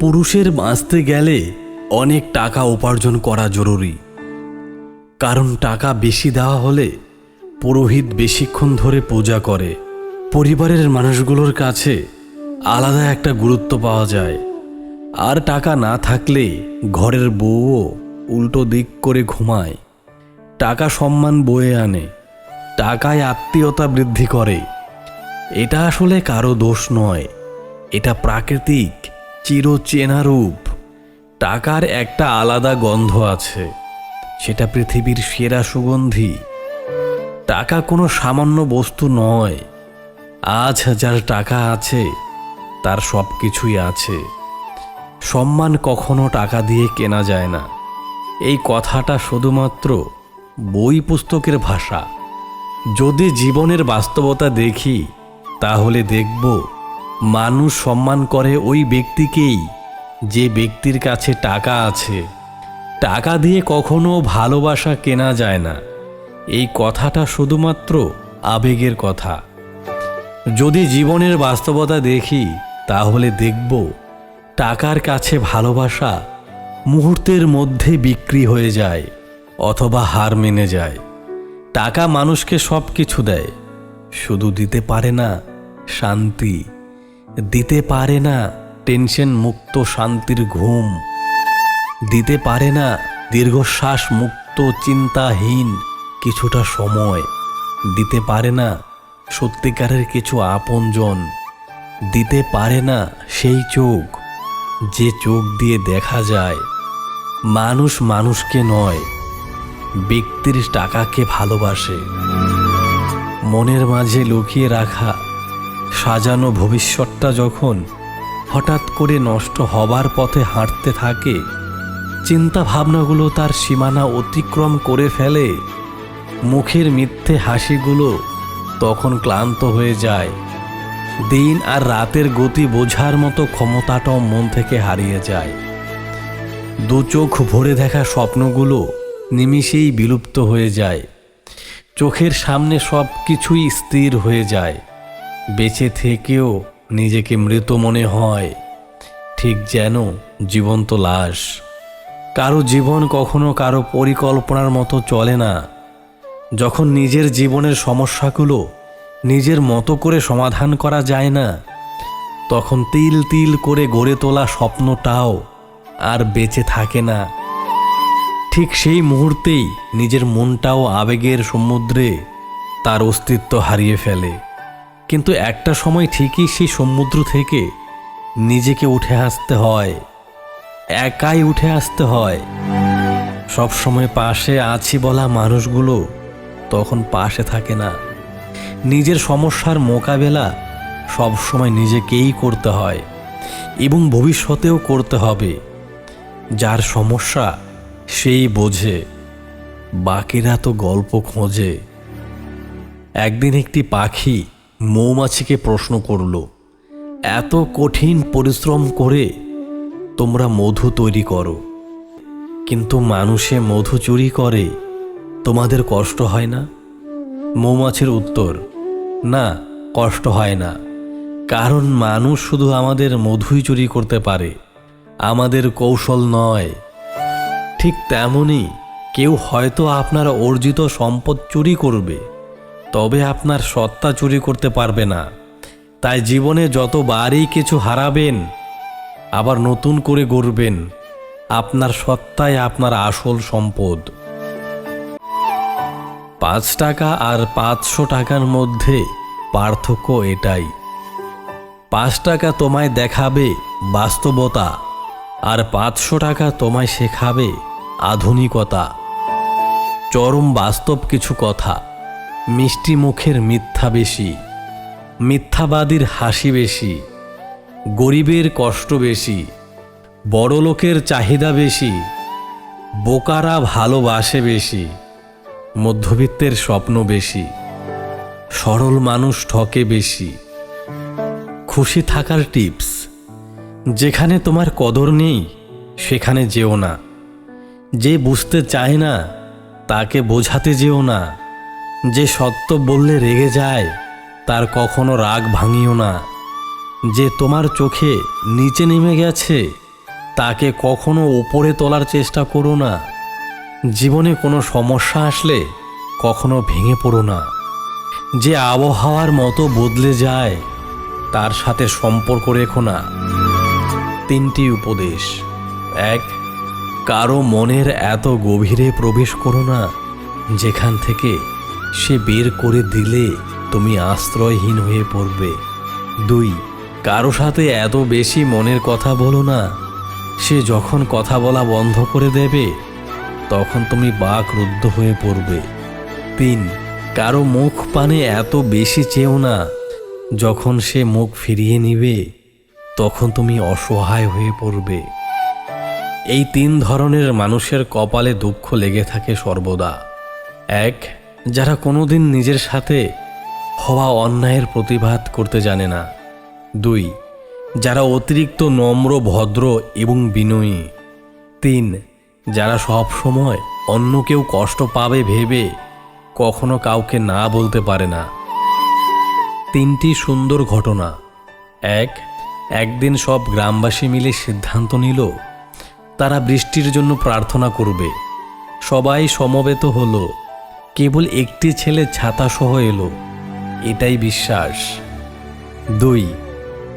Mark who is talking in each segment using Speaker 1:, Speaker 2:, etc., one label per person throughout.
Speaker 1: পুরুষের বাঁচতে গেলে অনেক টাকা উপার্জন করা জরুরি। কারণ টাকা বেশি দেওয়া হলে পুরোহিত বেশিক্ষণ ধরে পূজা করে। পরিবারের মানুষগুলোর কাছে আলাদা একটা গুরুত্ব পাওয়া যায়। আর টাকা না থাকলে ঘরের বউও উল্টো দিক করে ঘুমায়। টাকা সম্মান বয়ে আনে। টাকায় আত্মীয়তা বৃদ্ধি করে। এটা আসলে কারও দোষ নয়। এটা প্রাকৃতিক চিরচেনা রূপ টাকার একটা আলাদা গন্ধ আছে। সেটা পৃথিবীর সেরা সুগন্ধি। টাকা কোনো সামান্য বস্তু নয়। আজ যার টাকা আছে, তার সব কিছুই আছে। সম্মান কখনো টাকা দিয়ে কেনা যায় না। এই কথাটা শুধুমাত্র বই পুস্তকের ভাষা। যদি জীবনের বাস্তবতা দেখি, তাহলে দেখব মানুষ সম্মান করে ওই ব্যক্তিকেই, যে ব্যক্তির কাছে টাকা আছে। টাকা দিয়ে কখনো ভালোবাসা কেনা যায় না। এই কথাটা শুধুমাত্র আবেগের কথা। যদি জীবনের বাস্তবতা দেখি, তাহলে দেখব টাকার কাছে ভালোবাসা মুহূর্তের মধ্যে বিক্রি হয়ে যায় অথবা হার মেনে যায়। টাকা মানুষকে সব কিছু দেয়, শুধু দিতে পারে না, শান্তি। দিতে পারে না টেনশন মুক্ত শান্তির ঘুম। দিতে পারে না দীর্ঘশ্বাস মুক্ত চিন্তাহীন কিছুটা সময়। দিতে পারে না সত্যিকারের কিছু আপনজন। দিতে পারে না সেই চোখ, যে চোখ দিয়ে দেখা যায়। মানুষ মানুষকে নয়, ব্যক্তির টাকাকে ভালোবাসে। মনের মাঝে লুকিয়ে রাখা সাজানো ভবিষ্যৎটা যখন হঠাৎ করে নষ্ট হবার পথে হাঁটতে থাকে চিন্তা ভাবনাগুলো তার সীমানা অতিক্রম করে ফেলে। মুখের মিথ্যে হাসিগুলো তখন ক্লান্ত হয়ে যায়। দিন আর রাতের গতি বোঝার মতো ক্ষমতাটাও মন থেকে হারিয়ে যায়। দু চোখ ভরে দেখা স্বপ্নগুলো নিমিষেই বিলুপ্ত হয়ে যায়। চোখের সামনে সব কিছুই স্থির হয়ে যায়। বেঁচে থেকেও নিজেকে মৃত মনে হয়, ঠিক যেন জীবন্ত লাশ। কারও জীবন কখনো কারও পরিকল্পনার মতো চলে না। যখন নিজের জীবনের সমস্যাগুলো নিজের মতো করে সমাধান করা যায় না, তখন তিল তিল করে গড়ে তোলা স্বপ্নটাও আর বেঁচে থাকে না। ঠিক সেই মুহূর্তেই নিজের মনটাও আবেগের সমুদ্রে তার অস্তিত্ব হারিয়ে ফেলে। কিন্তু একটা সময় ঠিকই সেই সমুদ্র থেকে নিজেকে উঠে আসতে হয়, একাই উঠে আসতে হয়। সব সময় পাশে আছি বলা মানুষগুলো তখন পাশে থাকে না। নিজের সমস্যার মোকাবেলা সব সময় নিজেকেই করতে হয় এবং ভবিষ্যতেও করতে হবে। যার সমস্যা সেই বোঝে, বাকিরা তো গল্প খোঁজে। একদিন একটি পাখি মৌমাছিকে প্রশ্ন করল, এত কঠিন পরিশ্রম করে তোমরা মধু তৈরি করো, কিন্তু মানুষে মধু চুরি করে, তোমাদের কষ্ট হয় না? মৌমাছির উত্তর, না, কষ্ট হয় না। কারণ মানুষ শুধু আমাদের মধুই চুরি করতে পারে, আমাদের কৌশল নয়। ঠিক তেমনই কেউ হয়তো আপনার অর্জিত সম্পদ চুরি করবে। তবে আপনার সত্তা চুরি করতে পারবে না। তাই জীবনে যতবারই কিছু হারাবেন, আবার নতুন করে গড়বেন, আপনার সত্তাই আপনার আসল সম্পদ। পাঁচ টাকা আর পাঁচশো টাকার মধ্যে পার্থক্য এটাই। পাঁচ টাকা তোমায় দেখাবে বাস্তবতা, আর পাঁচশো টাকা তোমায় শেখাবে আধুনিকতা। চরম বাস্তব কিছু কথা। মিষ্টি মুখের মিথ্যা বেশি, মিথ্যাবাদীর হাসি বেশি, গরিবের কষ্ট বেশি, বড়লোকের চাহিদা বেশি, বোকারা ভালোবাসে বেশি, মধ্যবিত্তের স্বপ্ন বেশি, সরল মানুষ ঠকে বেশি। খুশি থাকার টিপস, যেখানে তোমার কদর নেই, সেখানে যেও না। যে বুঝতে চায় না, তাকে বোঝাতে যেও না। যে সত্য বললে রেগে যায়, তার কখনো রাগ ভাঙিও না। যে তোমার চোখে নিচে নেমে গেছে, তাকে কখনো উপরে তোলার চেষ্টা করো না। জীবনে কোনো সমস্যা আসলে কখনো ভেঙে পড়ো না। যে আবহাওয়ার মতো বদলে যায়, তার সাথে সম্পর্ক রেখো না। তিনটি উপদেশ। এক, কারও মনের এত গভীরে প্রবেশ করো না, যেখান থেকে সে বের করে দিলে তুমি আশ্রয়হীন হয়ে পড়বে। দুই, কারও সাথে এত বেশি মনের কথা বলো না। সে যখন কথা বলা বন্ধ করে দেবে, তখন তুমি বাক রুদ্ধ হয়ে পড়বে। তিন, কারও মুখ পানে এত বেশি চেও না। যখন সে মুখ ফিরিয়ে নিবে, তখন তুমি অসহায় হয়ে পড়বে। এই তিন ধরনের মানুষের কপালে দুঃখ লেগে থাকে সর্বদা। এক যারা কোনোদিন নিজের সাথে হওয়া অন্যায়ের প্রতিবাদ করতে জানে না। দুই, যারা অতিরিক্ত নম্র, ভদ্র এবং বিনয়ী। তিন, যারা সব সময় অন্য কেউ কষ্ট পাবে ভেবে কখনো কাউকে না বলতে পারে না। তিনটি সুন্দর ঘটনা। এক, একদিন সব গ্রামবাসী মিলে সিদ্ধান্ত নিল, তারা বৃষ্টির জন্য প্রার্থনা করবে। সবাই সমবেত হলো। কেবল একটি ছেলে ছাতাসহ এলো। এটাই বিশ্বাস। দুই,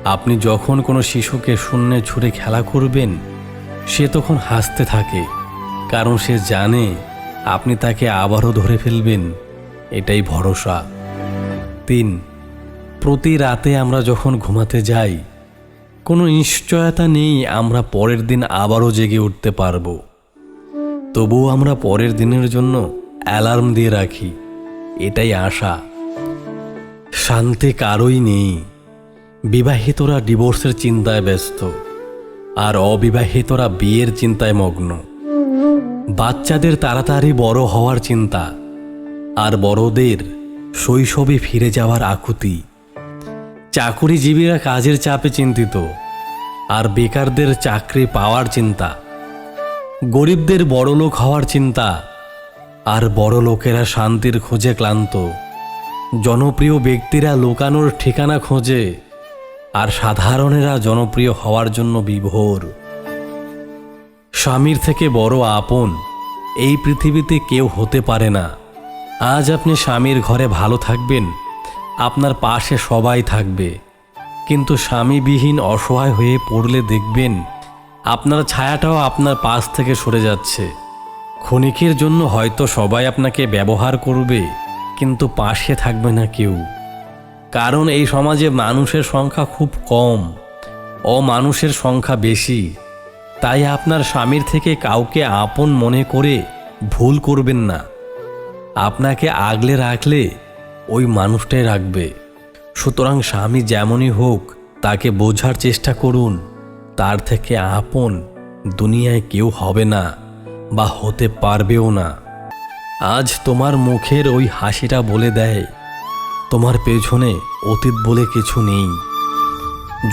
Speaker 1: আপনি যখন কোনো শিশুকে শূন্যে ছুঁড়ে খেলা করবেন, সে তখন হাসতে থাকে, কারণ সে জানে আপনি তাকে আবারও ধরে ফেলবেন। এটাই ভরসা। তিন, প্রতি রাতে আমরা যখন ঘুমাতে যাই, কোনো নিশ্চয়তা নেই আমরা পরের দিন আবারও জেগে উঠতে পারব। তবুও আমরা পরের দিনের জন্য অ্যালার্ম দিয়ে রাখি। এটাই আশা। শান্তি কারোই নেই। বিবাহিতরা ডিভোর্সের চিন্তায় ব্যস্ত, আর অবিবাহিতরা বিয়ের চিন্তায় মগ্ন। বাচ্চাদের তাড়াতাড়ি বড় হওয়ার চিন্তা, আর বড়দের শৈশবে ফিরে যাওয়ার আকুতি। চাকুরিজীবীরা কাজের চাপে চিন্তিত, আর বেকারদের চাকরি পাওয়ার চিন্তা। গরিবদের বড়লোক হওয়ার চিন্তা আর বড় লোকেরা শান্তির খোঁজে ক্লান্ত। জনপ্রিয় ব্যক্তিরা লোকানোর ঠিকানা খোঁজে, আর সাধারণেরা জনপ্রিয় হওয়ার জন্য বিভোর। স্বামীর থেকে বড় আপন, এই পৃথিবীতে কেউ হতে পারে না। আজ আপনি স্বামীর ঘরে ভালো থাকবেন, আপনার পাশে সবাই থাকবে। কিন্তু স্বামীবিহীন অসহায় হয়ে পড়লে দেখবেন, আপনার ছায়াটাও আপনার পাশ থেকে সরে যাচ্ছে। ক্ষণিকের জন্য হয়তো সবাই আপনাকে ব্যবহার করবে, কিন্তু পাশে থাকবে না কেউ। কারণ এই সমাজে মানুষের সংখ্যা খুব কম, অমানুষের সংখ্যা বেশি। তাই আপনার স্বামীর থেকে কাউকে আপন মনে করে ভুল করবেন না। আপনাকে আগলে রাখলে ওই মানুষটাই রাখবে। সুতরাং স্বামী যেমনই হোক, তাকে বোঝার চেষ্টা করুন। তার থেকে আপন দুনিয়ায় কেউ হবে না। বা হতে পারবেও না। আজ তোমার মুখের ওই হাসিটা বলে দেয়, তোমার পেছনে অতীত বলে কিছু নেই।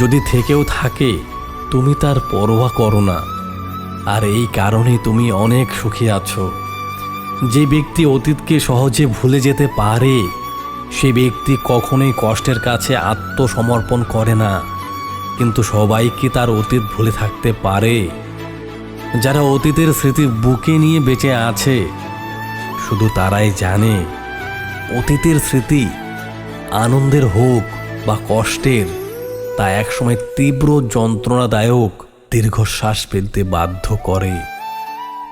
Speaker 1: যদি থেকেও থাকে, তুমি তার পরোয়া করো না। আর এই কারণে তুমি অনেক সুখী আছো। যে ব্যক্তি অতীতকে সহজে ভুলে যেতে পারে, সে ব্যক্তি কখনোই কষ্টের কাছে আত্মসমর্পণ করে না। কিন্তু সবাই কি তার অতীত ভুলে থাকতে পারে? যারা অতীতের স্মৃতি বুকে নিয়ে বেঁচে আছে, শুধু তারাই জানে অতীতের স্মৃতি আনন্দের হোক বা কষ্টের, তা একসময় তীব্র যন্ত্রণাদায়ক দীর্ঘশ্বাস ফেলতে বাধ্য করে।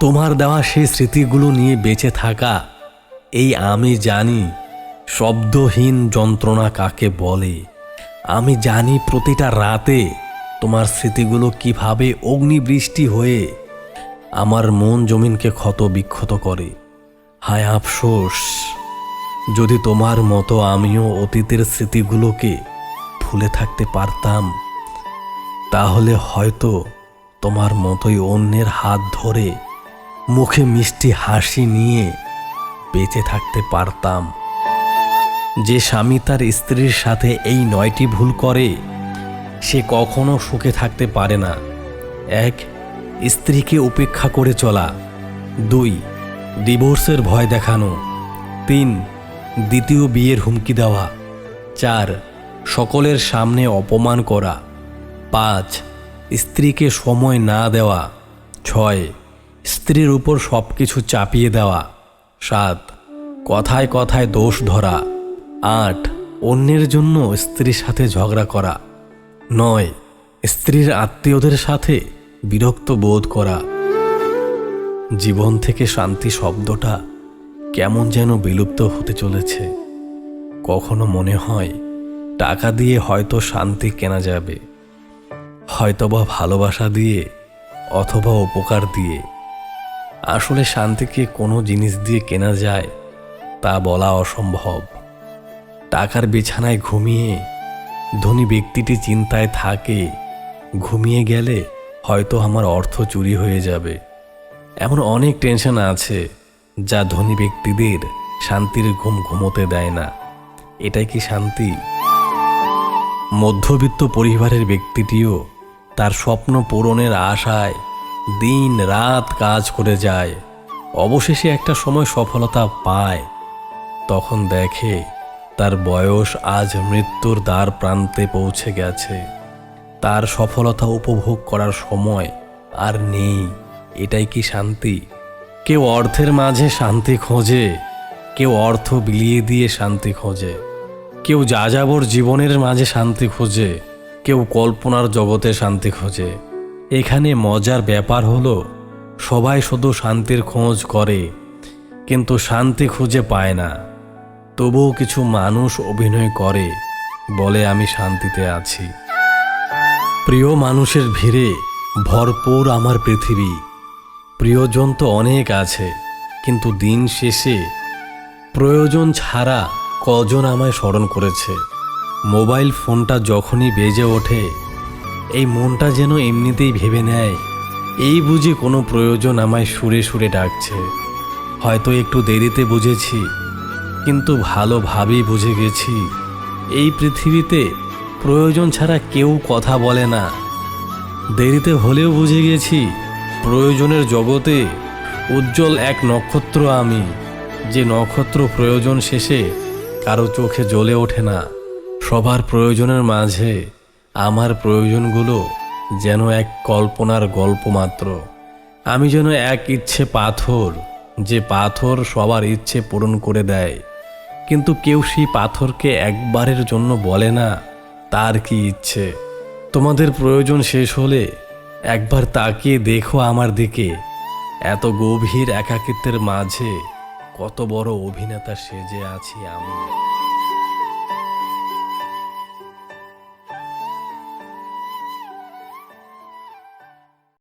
Speaker 1: তোমার দেওয়া সেই স্মৃতিগুলো নিয়ে বেঁচে থাকা, এই আমি জানি শব্দহীন যন্ত্রণা কাকে বলে। আমি জানি প্রতিটা রাতে তোমার স্মৃতিগুলো কীভাবে অগ্নিবৃষ্টি হয়ে আমার মন জমিনকে ক্ষত বিক্ষত করে। হায় আফসোস, যদি তোমার মতো আমিও অতীতের স্মৃতিগুলোকে ভুলে থাকতে পারতাম, তাহলে হয়তো তোমার মতোই অন্যের হাত ধরে মুখে মিষ্টি হাসি নিয়ে বেঁচে থাকতে পারতাম। যে স্বামী তার স্ত্রীর সাথে এই নয়টি ভুল করে, সে কখনো সুখে থাকতে পারে না। এক স্ত্রীকে উপেক্ষা করে চলা। দুই, ডিভোর্সের ভয় দেখানো। তিন, দ্বিতীয় বিয়ের হুমকি দেওয়া। চার, সকলের সামনে অপমান করা। পাঁচ, স্ত্রীকে সময় না দেওয়া। ছয়, স্ত্রীর উপর সব কিছু চাপিয়ে দেওয়া। সাত, কথায় কথায় দোষ ধরা। আট, অন্যের জন্য স্ত্রীর সাথে ঝগড়া করা। নয়, স্ত্রীর আত্মীয়দের সাথে বিরক্ত বোধ করা। জীবন থেকে শান্তি শব্দটা কেমন যেন বিলুপ্ত হতে চলেছে। কখনো মনে হয়, টাকা দিয়ে হয়তো শান্তি কেনা যাবে। হয়তোবা ভালোবাসা দিয়ে অথবা উপকার দিয়ে। আসলে শান্তিকে কোনো জিনিস দিয়ে কেনা যায়, তা বলা অসম্ভব। টাকার বিছানায় ঘুমিয়ে ধনী ব্যক্তিটি চিন্তায় থাকে, ঘুমিয়ে গেলে হয়তো আমার অর্থ চুরি হয়ে যাবে। এমন অনেক টেনশন আছে, যা ধনী ব্যক্তিদের শান্তির ঘুম ঘুমোতে দেয় না। এটাই কি শান্তি? মধ্যবিত্ত পরিবারের ব্যক্তিটিও তার স্বপ্ন পূরণের আশায় দিন রাত কাজ করে যায়। অবশেষে একটা সময় সফলতা পায়। তখন দেখে তার বয়স আজ মৃত্যুর দ্বার প্রান্তে পৌঁছে গেছে। তার সফলতা উপভোগ করার সময় আর নেই। এটাই কি শান্তি? কেউ অর্থের মাঝে শান্তি খোঁজে, কেউ অর্থ বিলিয়ে দিয়ে শান্তি খোঁজে। কেউ যাযাবর জীবনের মাঝে শান্তি খোঁজে, কেউ কল্পনার জগতে শান্তি খোঁজে। এখানে মজার ব্যাপার হলো, সবাই শুধু শান্তির খোঁজ করে, কিন্তু শান্তি খুঁজে পায় না। তবুও কিছু মানুষ অভিনয় করে, বলে আমি শান্তিতে আছি। প্রিয় মানুষের ভিড়ে ভরপুর আমার পৃথিবী। প্রিয়জন তো অনেক আছে, কিন্তু দিন শেষে প্রয়োজন ছাড়া কজন আমায় স্মরণ করেছে। মোবাইল ফোনটা যখনই বেজে ওঠে, এই মনটা যেন এমনিতেই ভেবে নেয়, এই বুঝি কোনো প্রয়োজন আমায় সুরে সুরে ডাকছে। হয়তো একটু দেরিতে বুঝেছি, কিন্তু ভালোভাবেই বুঝে গেছি, এই পৃথিবীতে প্রয়োজন ছাড়া কেউ কথা বলে না। দেরিতে হলেও বুঝে গেছি, প্রয়োজনের জগতে উজ্জ্বল এক নক্ষত্র আমি, যে নক্ষত্র প্রয়োজন শেষে কারও চোখে জ্বলে ওঠে না। সবার প্রয়োজনের মাঝে আমার প্রয়োজনগুলো যেন এক কল্পনার গল্প মাত্র। আমি যেন এক ইচ্ছে পাথর, যে পাথর সবার ইচ্ছে পূরণ করে দেয়। কিন্তু কেউ সেই পাথরকে একবারের জন্য বলে না তার কি ইচ্ছে? তোমাদের প্রয়োজন শেষ হলে একবার তাকিয়ে দেখো আমার দিকে। এত গভীর একাকিত্বের মাঝে কত বড় অভিনেতা সেজে আছি আমি।